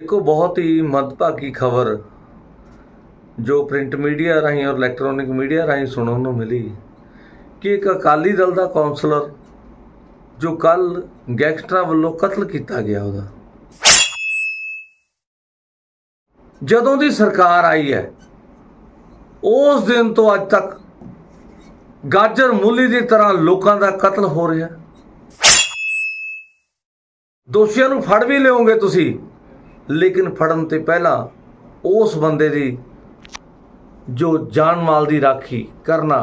ਦੇਖੋ, ਬਹੁਤ ਹੀ ਮੰਦਭਾਗੀ ਖਬਰ ਜੋ ਪ੍ਰਿੰਟ ਮੀਡੀਆ ਰਾਹੀਂ ਔਰ ਇਲੈਕਟ੍ਰੋਨਿਕ ਮੀਡੀਆ ਰਾਹੀਂ ਸੁਣਨ ਨੂੰ ਮਿਲੀ ਕਿ ਇੱਕ ਅਕਾਲੀ ਦਲ ਦਾ ਕਾਉਂਸਲਰ ਜੋ ਕੱਲ ਗੈਂਗਸਟਰਾਂ ਵੱਲੋਂ ਕਤਲ ਕੀਤਾ ਗਿਆ ਉਹਦਾ। ਜਦੋਂ ਦੀ ਸਰਕਾਰ ਆਈ ਹੈ, ਉਸ ਦਿਨ ਤੋਂ ਅੱਜ ਤੱਕ ਗਾਜਰ ਮੂਲੀ ਦੀ ਤਰ੍ਹਾਂ ਲੋਕਾਂ ਦਾ ਕਤਲ ਹੋ ਰਿਹਾ। ਦੋਸ਼ੀਆਂ ਨੂੰ ਫੜ ਵੀ ਲਿਓਗੇ ਤੁਸੀਂ। ਲੇਕਿਨ ਫੜਨ ਤੇ ਪਹਿਲਾਂ ਉਸ ਬੰਦੇ ਦੀ ਜੋ ਜਾਨ ਮਾਲ ਦੀ ਰਾਖੀ ਕਰਨਾ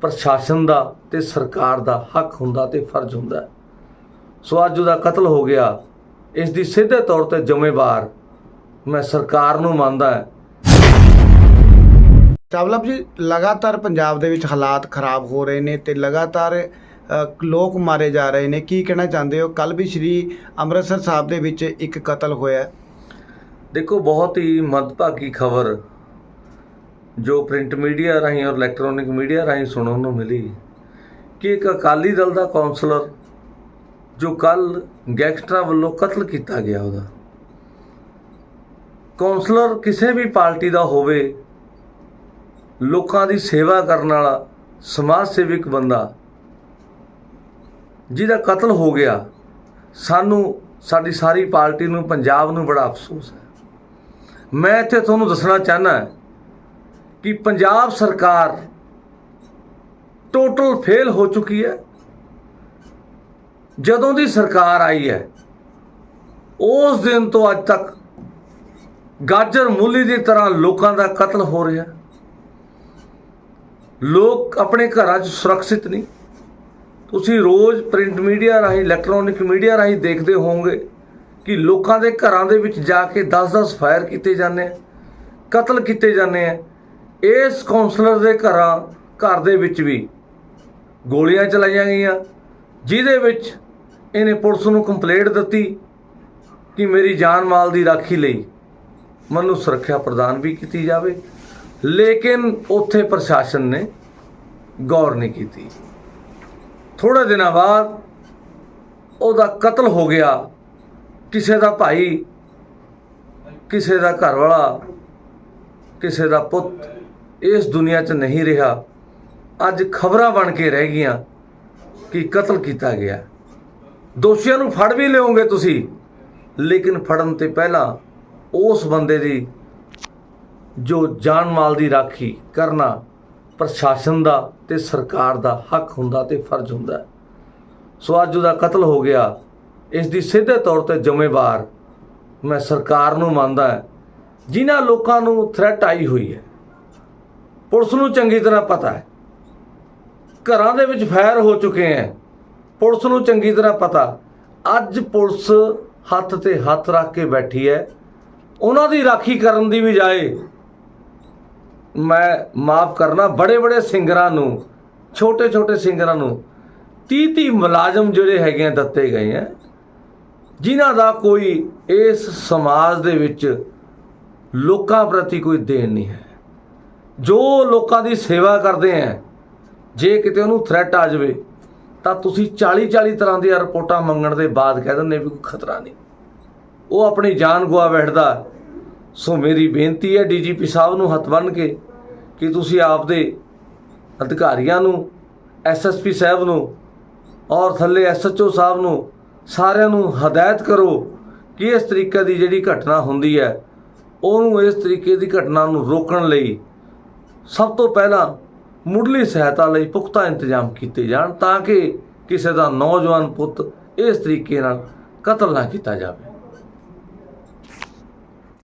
ਪ੍ਰਸ਼ਾਸਨ ਦਾ ਤੇ ਸਰਕਾਰ ਦਾ ਹੱਕ ਹੁੰਦਾ ਤੇ ਫਰਜ਼ ਹੁੰਦਾ ਸੋ ਅੱਜ ਉਹਦਾ ਕਤਲ ਹੋ ਗਿਆ। ਇਸ ਦੀ ਸਿੱਧੇ ਤੌਰ ਤੇ ਜ਼ਿੰਮੇਵਾਰ ਮੈਂ ਸਰਕਾਰ ਨੂੰ ਮੰਨਦਾ ਹਾਂ। ਚਾਵਲਾ ਜੀ, ਲਗਾਤਾਰ ਪੰਜਾਬ ਦੇ ਵਿੱਚ ਹਾਲਾਤ ਖਰਾਬ ਹੋ ਰਹੇ ਨੇ ਤੇ ਲਗਾਤਾਰ ਲੋਕ ਮਾਰੇ ਜਾ ਰਹੇ ਨੇ। ਕੀ ਕਹਿਣਾ ਚਾਹੁੰਦੇ ਹੋ? ਕੱਲ ਵੀ ਸ਼੍ਰੀ ਅੰਮ੍ਰਿਤਸਰ ਸਾਹਿਬ ਦੇ ਵਿੱਚ ਇੱਕ ਕਤਲ ਹੋਇਆ ਦੇਖੋ, ਬਹੁਤ ਹੀ ਮੰਦਭਾਗੀ ਖਬਰ ਜੋ ਪ੍ਰਿੰਟ ਮੀਡੀਆ ਰਾਹੀਂ ਔਰ ਇਲੈਕਟ੍ਰੋਨਿਕ ਮੀਡੀਆ ਰਾਹੀਂ ਸੁਣਨ ਨੂੰ ਮਿਲੀ ਕਿ ਇੱਕ ਅਕਾਲੀ ਦਲ ਦਾ ਕਾਉਂਸਲਰ ਜੋ ਕੱਲ ਗੈਂਗਸਟਰਾਂ ਵੱਲੋਂ ਕਤਲ ਕੀਤਾ ਗਿਆ ਉਹਦਾ। ਕਾਉਂਸਲਰ ਕਿਸੇ ਵੀ ਪਾਰਟੀ ਦਾ ਹੋਵੇ, ਲੋਕਾਂ ਦੀ ਸੇਵਾ ਕਰਨ ਵਾਲਾ ਸਮਾਜ ਸੇਵਕ ਬੰਦਾ ਜਿਹਦਾ ਕਤਲ ਹੋ ਗਿਆ, ਸਾਨੂੰ, ਸਾਡੀ ਸਾਰੀ ਪਾਰਟੀ ਨੂੰ, ਪੰਜਾਬ ਨੂੰ ਬੜਾ ਅਫਸੋਸ ਹੈ। ਮੈਂ ਇੱਥੇ ਤੁਹਾਨੂੰ ਦੱਸਣਾ ਚਾਹਨਾ ਕਿ ਪੰਜਾਬ ਸਰਕਾਰ ਟੋਟਲ ਫੇਲ ਹੋ ਚੁੱਕੀ ਹੈ। ਜਦੋਂ ਦੀ ਸਰਕਾਰ ਆਈ ਹੈ, ਉਸ ਦਿਨ ਤੋਂ ਅੱਜ ਤੱਕ ਗਾਜਰ ਮੂਲੀ ਦੀ ਤਰ੍ਹਾਂ ਲੋਕਾਂ ਦਾ ਕਤਲ ਹੋ ਰਿਹਾ। ਲੋਕ ਆਪਣੇ ਘਰਾਂ 'ਚ ਸੁਰੱਖਿਅਤ ਨਹੀਂ। ਤੁਸੀਂ ਰੋਜ਼ ਪ੍ਰਿੰਟ ਮੀਡੀਆ ਰਾਹੀਂ ਇਲੈਕਟ੍ਰੋਨਿਕ ਮੀਡੀਆ ਰਾਹੀਂ ਦੇਖਦੇ ਹੋਵੋਗੇ ਕਿ ਲੋਕਾਂ ਦੇ ਘਰਾਂ ਦੇ ਵਿੱਚ ਜਾ ਕੇ 10-10 ਫਾਇਰ ਕੀਤੇ ਜਾਂਦੇ ਆ, ਕਤਲ ਕੀਤੇ ਜਾਂਦੇ ਆ। ਇਸ ਕਾਉਂਸਲਰ ਦੇ ਘਰਾਂ, ਘਰ ਦੇ ਵਿੱਚ ਵੀ ਗੋਲੀਆਂ ਚਲਾਈਆਂ ਗਈਆਂ, ਜਿਹਦੇ ਵਿੱਚ ਇਹਨੇ ਪੁਲਿਸ ਨੂੰ ਕੰਪਲੇਂਟ ਦਿੱਤੀ ਕਿ ਮੇਰੀ ਜਾਨ ਮਾਲ ਦੀ ਰਾਖੀ ਲਈ ਮੈਨੂੰ ਸੁਰੱਖਿਆ ਪ੍ਰਦਾਨ ਵੀ ਕੀਤੀ ਜਾਵੇ, ਲੇਕਿਨ ਉੱਥੇ ਪ੍ਰਸ਼ਾਸਨ ਨੇ ਗੌਰ ਨਹੀਂ ਕੀਤੀ। ਥੋੜੇ ਦਿਨਾਂ ਬਾਅਦ ਉਹਦਾ ਕਤਲ ਹੋ ਗਿਆ। ਕਿਸੇ ਦਾ ਭਾਈ, ਕਿਸੇ ਦਾ ਘਰ ਵਾਲਾ ਕਿਸੇ ਦਾ ਪੁੱਤ, ਇਸ ਦੁਨੀਆ 'ਚ ਨਹੀਂ ਰਿਹਾ। ਅੱਜ ਖਬਰਾਂ ਬਣ ਕੇ ਰਹਿ ਗਈਆਂ ਕਿ ਕਤਲ ਕੀਤਾ ਗਿਆ। ਦੋਸ਼ੀਆਂ ਨੂੰ ਫੜ ਵੀ ਲਿਓਗੇ ਤੁਸੀਂ, ਲੇਕਿਨ ਫੜਨ ਤੇ ਪਹਿਲਾਂ ਉਸ ਬੰਦੇ ਦੀ ਜੋ ਜਾਨ ਮਾਲ ਦੀ ਰਾਖੀ ਕਰਨਾ ਪ੍ਰਸ਼ਾਸਨ ਦਾ ਤੇ ਸਰਕਾਰ ਦਾ ਹੱਕ ਹੁੰਦਾ ਤੇ ਫਰਜ਼ ਹੁੰਦਾ। ਸੋ ਅੱਜ ਉਹਦਾ ਕਤਲ ਹੋ ਗਿਆ। ਇਸ ਦੀ ਸਿੱਧੇ ਤੌਰ ਤੇ ਜ਼ਿੰਮੇਵਾਰ ਮੈਂ ਸਰਕਾਰ ਨੂੰ ਮੰਨਦਾ ਜਿਨ੍ਹਾਂ ਲੋਕਾਂ ਨੂੰ ਥ੍ਰੈਟ ਆਈ ਹੋਈ ਹੈ। ਪੁਲਿਸ ਨੂੰ ਚੰਗੀ ਤਰ੍ਹਾਂ ਪਤਾ ਹੈ। ਘਰਾਂ ਦੇ ਵਿੱਚ ਫਾਇਰ ਹੋ ਚੁੱਕੇ ਹੈ। ਪੁਲਿਸ ਨੂੰ ਚੰਗੀ ਤਰ੍ਹਾਂ ਪਤਾ। ਅੱਜ ਪੁਲਿਸ ਹੱਥ ਤੇ ਹੱਥ ਰੱਖ ਕੇ ਬੈਠੀ ਹੈ। ਉਹਨਾਂ ਦੀ ਰਾਖੀ ਕਰਨ ਦੀ ਬਜਾਏ ਮੈਂ ਮਾਫ ਕਰਨਾ ਬੜੇ ਬੜੇ ਸਿੰਗਰਾਂ ਨੂੰ ਛੋਟੇ ਛੋਟੇ ਸਿੰਗਰਾਂ ਨੂੰ 30 30 ਮੁਲਾਜ਼ਮ ਜਿਹੜੇ ਹੈਗੇ ਆ, ਦਿੱਤੇ ਗਏ ਆ। ਜਿਨ੍ਹਾਂ ਦਾ ਕੋਈ ਇਸ ਸਮਾਜ ਦੇ ਵਿੱਚ ਲੋਕਾਂ ਪ੍ਰਤੀ ਕੋਈ ਦੇਣ ਨਹੀਂ ਹੈ। ਜੋ ਲੋਕਾਂ ਦੀ ਸੇਵਾ ਕਰਦੇ ਆ ਜੇ ਕਿਤੇ ਉਹਨੂੰ ਥ੍ਰੈਟ ਆ ਜਾਵੇ, ਤਾਂ ਤੁਸੀਂ 40 40 ਤਰ੍ਹਾਂ ਦੀਆਂ ਰਿਪੋਰਟਾਂ ਮੰਗਣ ਦੇ ਬਾਅਦ ਕਹਿ ਦਿੰਦੇ ਵੀ ਕੋਈ ਖਤਰਾ ਨਹੀਂ। ਉਹ ਆਪਣੀ ਜਾਨ ਗਵਾ ਬੈਠਦਾ। ਸੋ ਮੇਰੀ ਬੇਨਤੀ ਹੈ ਡੀਜੀਪੀ ਸਾਹਿਬ ਨੂੰ ਹੱਥ ਬੰਨ੍ਹ ਕੇ ਕਿ ਤੁਸੀਂ ਆਪਦੇ ਅਧਿਕਾਰੀਆਂ ਨੂੰ ਐਸਐਸਪੀ ਸਾਹਿਬ ਨੂੰ ਔਰ ਥੱਲੇ ਐਸਐਚਓ ਸਾਹਿਬ ਨੂੰ ਸਾਰਿਆਂ ਨੂੰ ਹਦਾਇਤ ਕਰੋ ਕਿ ਇਸ ਤਰੀਕੇ ਦੀ ਜਿਹੜੀ ਘਟਨਾ ਹੁੰਦੀ ਹੈ, ਉਹਨੂੰ ਇਸ ਤਰੀਕੇ ਦੀ ਘਟਨਾ ਨੂੰ ਰੋਕਣ ਲਈ ਸਭ ਤੋਂ ਪਹਿਲਾਂ ਮੁੱਢਲੀ ਸਹਾਇਤਾ ਲਈ ਪੁਖਤਾ ਇੰਤਜ਼ਾਮ ਕੀਤੇ ਜਾਣ ਤਾਂ ਕਿ ਕਿਸੇ ਦਾ ਨੌਜਵਾਨ ਪੁੱਤ ਇਸ ਤਰੀਕੇ ਨਾਲ ਕਤਲ ਨਾ ਕੀਤਾ ਜਾਵੇ।